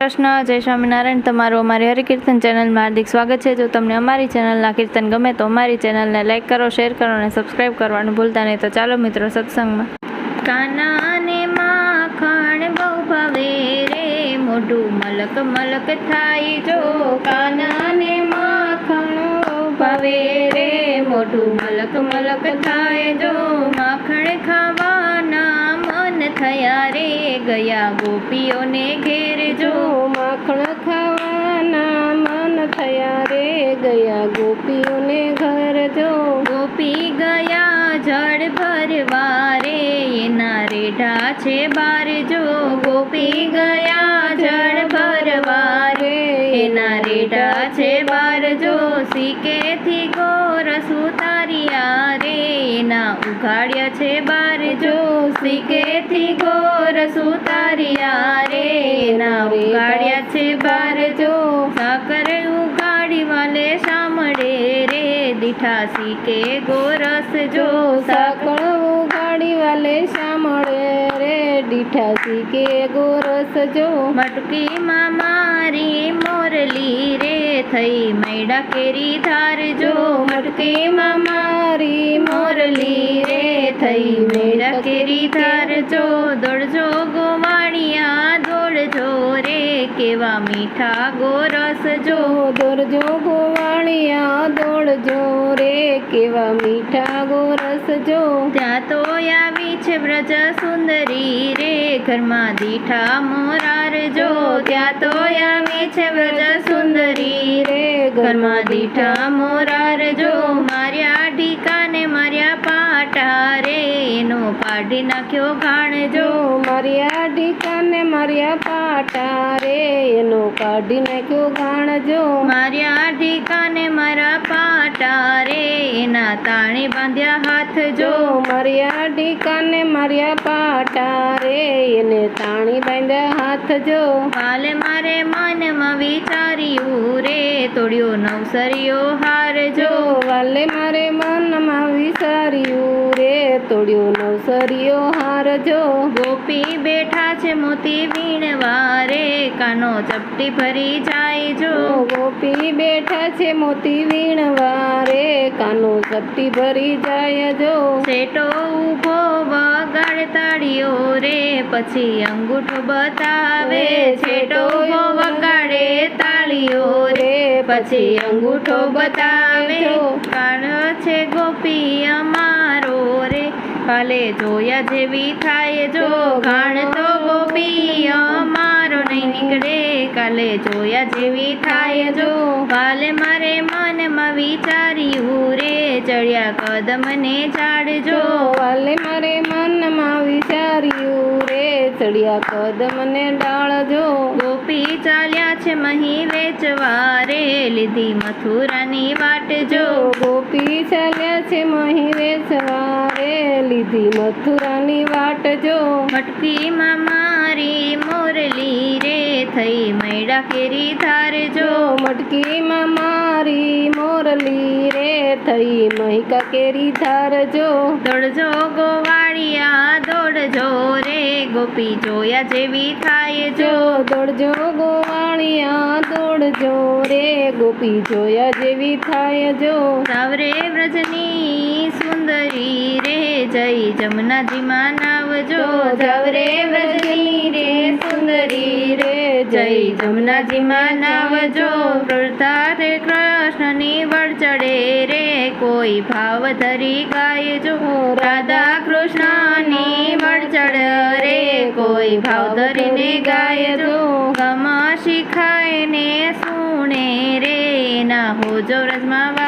કૃષ્ણ, જય સ્વામિનારાયણ. તમારું અમારી હરિકીર્તન ચેનલમાં હાર્દિક સ્વાગત છે. જો તમને અમારી ચેનલના કીર્તન ગમે તો અમારી ચેનલને લાઇક કરો, શેર કરો અને સબસ્ક્રાઈબ કરવાનું ભૂલતા નહીં. તો ચાલો મિત્રો સત્સંગમાં. કાનાને માખણ બહુ ભાવે રે, મોઢું મલક મલક થાય. જો કાનાને માખણ ભાવે રે, મોઢું મલક મલક થયા રે ગયા ગોપીઓને ઘેર જો. માખણ ખાવાના મન થયા રે ગયા ગોપીઓને ઘર જો. ગોપી ગયા જળ ભરવા રે એના રેઢા છે બાર જો. ગોપી ગયા જળ ભરવા રે એના રેઢા છે બાર જો. સીકેથી ગોરસ ઉતાર્યા રે એના ઉઘાડ્યા છે બાર જો. સિકેથી સિકે ગોરસ જો સાકર સાકળ ઉગાડી વાલે સાંભળે રે દીઠા કે ગોરસ જો. મટકીમાં મારી મોરલી રે થઈ મૈડા કેરી ધાર જો. મટકીમાં મારી મોરલી રે થઈ મૈડા કેરી ધાર જો. દોડજો ગોવાણિયા દોડજો રે કેવા મીઠા ગોરસ જો દોરજો ગોવાળિયા, દોડજો રે, કેવા મીઠા ગોરસ જો ત્યાં તો આવી છે વ્રજ સુંદરી રે, ઘરમાં દીઠા મોરાર જો ત્યાં તો આવી છે વ્રજ સુંદરી રે, ઘરમાં દીઠા મોરાર જો માર્યા એનો પાડી નાખ્યો ઘાણ જો. માર્યા ઢીકાને માર્યા પાટા રે એનો કાઢી નાખ્યો ગાણ જો. માર્યા ઢીકાને મારા પાટા રે એના તાણી બાંધ્યા હાથ જો. માર્યા ઢીકાને માર્યા પાટા રે એને તાણી બાંધ્યા હાથ જો. કાલે મારે મનમાં વિચાર્યું રે તોડ્યો નવસરિયો હાર જો. વાલે મારે મનમાં વિચાર્યું તોડ્યો નવસરિયો હાર જો. ગોપી બેઠા છે મોતી વીણવા રે કાનો ચપટી ભરી જાય જો. ગોપી બેઠા છે મોતી વીણવા રે કાનો ચપટી ભરી જાય જો. સેટો ઊભો વગાડ તાળીઓ રે. પછી અંગૂઠો બતાવે. છેટો ઊભો વગાડે તાળીઓ રે. પછી અંગૂઠો બતાવે. કાળ છે ગોપી અમારો રે. કાલે જોયા જેવી થાય જો ઘાણ તો ગોપી અમારો નહીં નીકળે. કાલે જોયા જેવી થાય જો કાલે મારે મનમાં વિચાર્યું રે ચડ્યા કદમને ચાડજો. કાલે મારે મનમાં વિચાર્યું ચડિયા કદમ ને ડાળ ગોપી ચાલ્યા છે મહી વેચવા રે લીધી મથુરાની વાટ જો. ગોપી ચાલ્યા છે મહી વેચવા રે લીધી મથુરાની વાટ જો. મટકીમાં મારી મોરલી રે. થઈ મૈડા કેરી ધાર જો. મટકી મારી મોરલી રે. થઈ મહિકા કેરી ધાર જો. દોડજો ગોપી જોયા જેવી થાય જો. દોડજો ગોવાળિયા દોડજો રે. ગોપી જોયા જેવી થાય જો. સાવરે વ્રજની સુંદરી રે જય જમનાજીમાં નાવજો. સાવરે વ્રજની રે સુંદરી રે જય જમનાજીમાં નાવજો. પ્રતાપ વળ ચડે રે, કોઈ ભાવ ધરી ગાયજો રાધા કૃષ્ણની વળ ચડ રે, કોઈ ભાવ ધરીને ગાયજો ગમા શીખાય ને સુણે રે, ના હોજો રજમાં